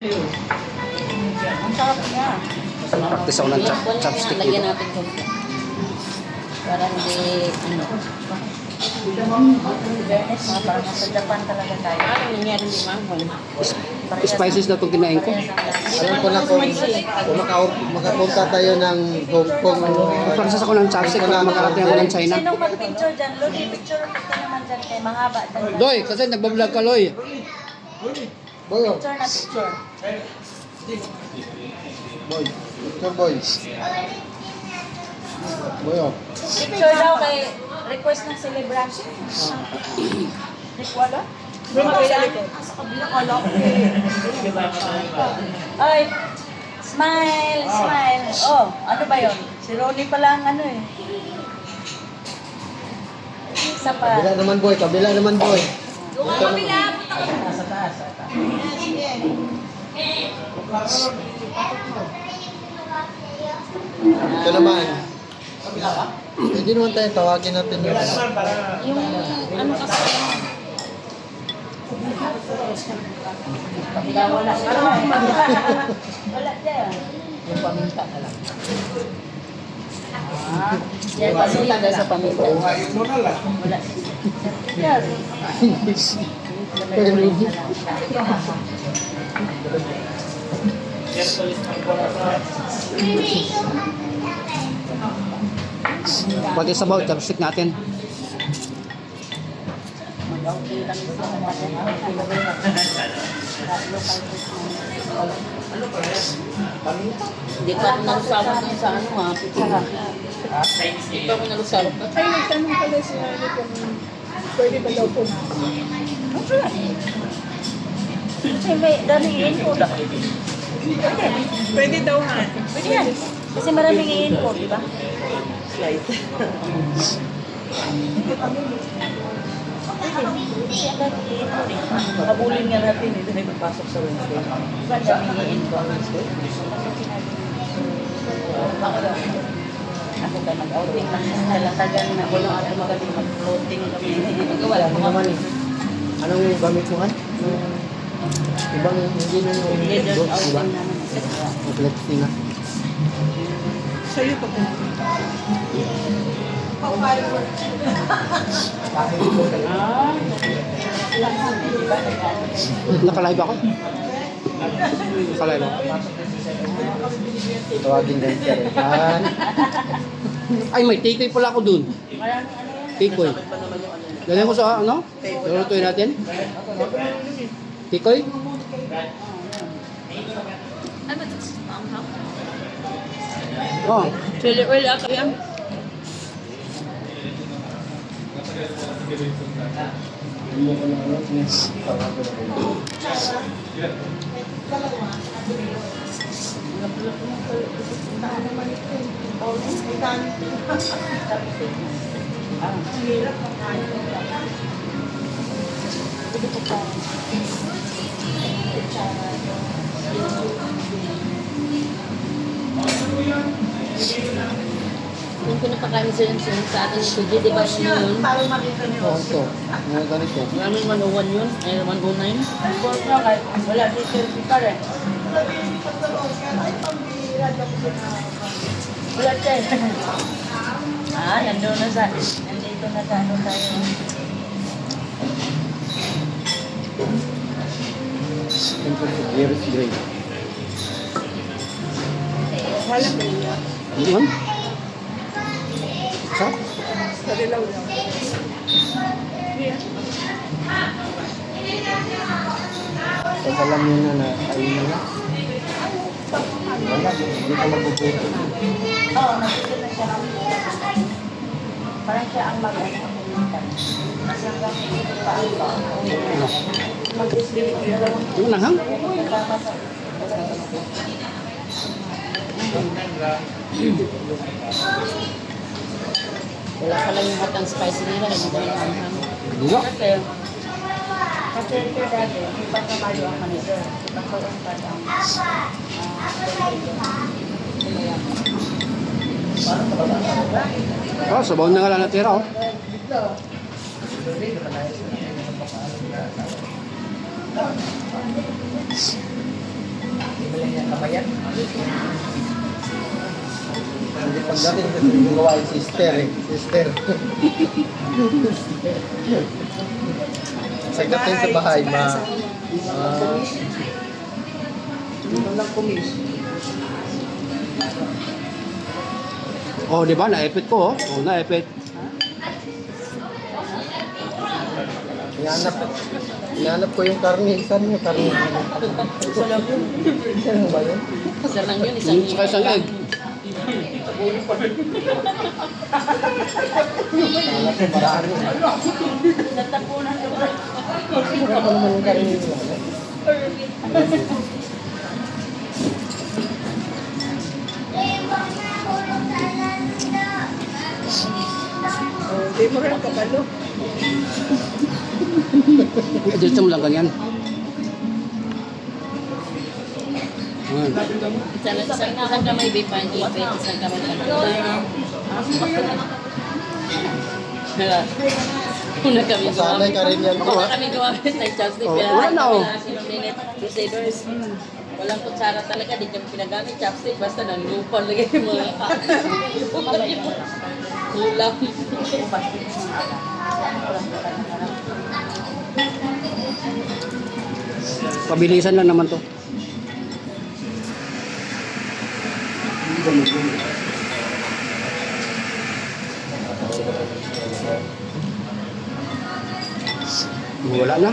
Ang sarap niya. Practice ako ng chop, chopstick na, lagyan dito. natin konti. Para hindi, ano. Fairness, parang nasa Japan talaga tayo. Ano nangyari ni Manghol? Spices na itong kinain ko. Alam ko na kung, kung maka- makapunta tayo ng Hong Kong Practice ako ng chopstick pag makarating ako ng China. Sinong mag-picture dyan? Lodi, picture ka naman dyan kay mahaba. Loy, kasi nagbablog ka, Loy. Boyo, Picture na picture. boy, Mr. Boy. Boyo, Picture daw kay request ng celebration. Wala? Sa kabila ka lang. Ay, smile, smile. Oh, ano ba yon? Si Ronnie pala ang ano eh. Isa pa. kabila naman boy, kabila naman boy. Sa taas, sa taas. Ito naman. Pwede naman tayo tawagin natin yung Yung ano kasi Kabila wala. Wala dyan. Yung paminta na lang. Ah, yan paminta na sa paminta. Wala. Yan. Pati sa bawat chopstick natin. Hindi ka nalusarap niya sa ano ha, pizza ha. Hindi pa mo nalusarap ka. Ay, nagtanong pala si Nani kung pwede ba daw po. Kasi may daming info na. Pwede daw nga. Pwede yan. Kasi maraming info, di ba? Slide. Habulin nga natin, hindi na magpasok sa Wednesday. Daming info. Ako daw. Ako ka mag-outing lang sa talatagan na walang ako magaling mag-floating kami. Wala Ano naman eh. Anong gamit mo han? Yung Ibang hindi na yung box, diba? outing naman. Complexity na. Sa'yo pa po. Nakalive ako. Nakalive ako. Tawagin din siya rin. Ay, may tikoy pala ako dun. Maraming Dali ko sa ano? Lulutuin natin. Tikoy? Oh, Chili oil ako yan. Yung pinapakain sa yun sa atin Kuji, di ba yun yun? Oh, ito. Mga ganito. Maraming 101 yun, ay 109. Wala, dito pa rin. Wala tayo. Ah, nandun na sa, nandito na sa ano tayo. Si Jerry's Gray. Walang kaya. yun. Sa? Sa dilaw lang. Pag alam nyo na na kain na na. Wala, hindi ka. Oo, siya. Parang siya ang mag-ano. Kasi hanggang dito pa ang Ano? mag-sleep ko lang. Yung sa Wala pala yung hot and spicy nila, hindi ba yung anghang? Wala. Kasi, ito dati, hindi pa kamayo ang manager. Iba ko ang pad ang Oh, sabaw na nga lang natira, oh. Pagdating sa yung gawain sister eh. Sister. Pagdating sa bahay, ma... Ah, Hindi lang kumis. Oh, di ba? Naipit ko, oh. Oh, naipit. Hinahanap, hinahanap ko yung karne. Saan yung karne? Isa lang yun. Saan ba yun? Isa lang yun, isang Yung saka isang egg. Ko marami. Natapunan ko ba? Ano pa naman yung karne Hindi mo rin kapalo. Dito mo lang ganyan. Lang, isang, isang kamay bipan, ipit, isang kamay pagkakas. Una kami Masanay ka rin yan to Una kami gumamit ng chopstick. Oh, wala na, oh. crusaders. Walang kutsara talaga, di kami pinagamit chopstick. Basta nang lupan lagi yung mga ulam. Pabilisan lang naman to. Wala na.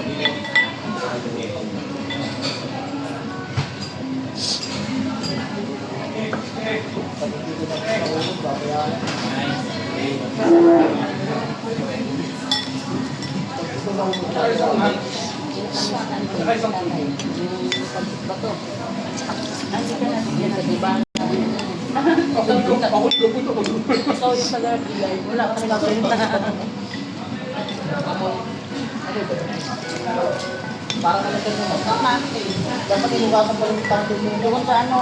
Bato. Ano ka na yan sa diba? Ikaw yung taga-pilay. Wala ka nang benta. Parang talaga naman. Dapat inugasan pa rin yung tangkil mo. Doon sa ano,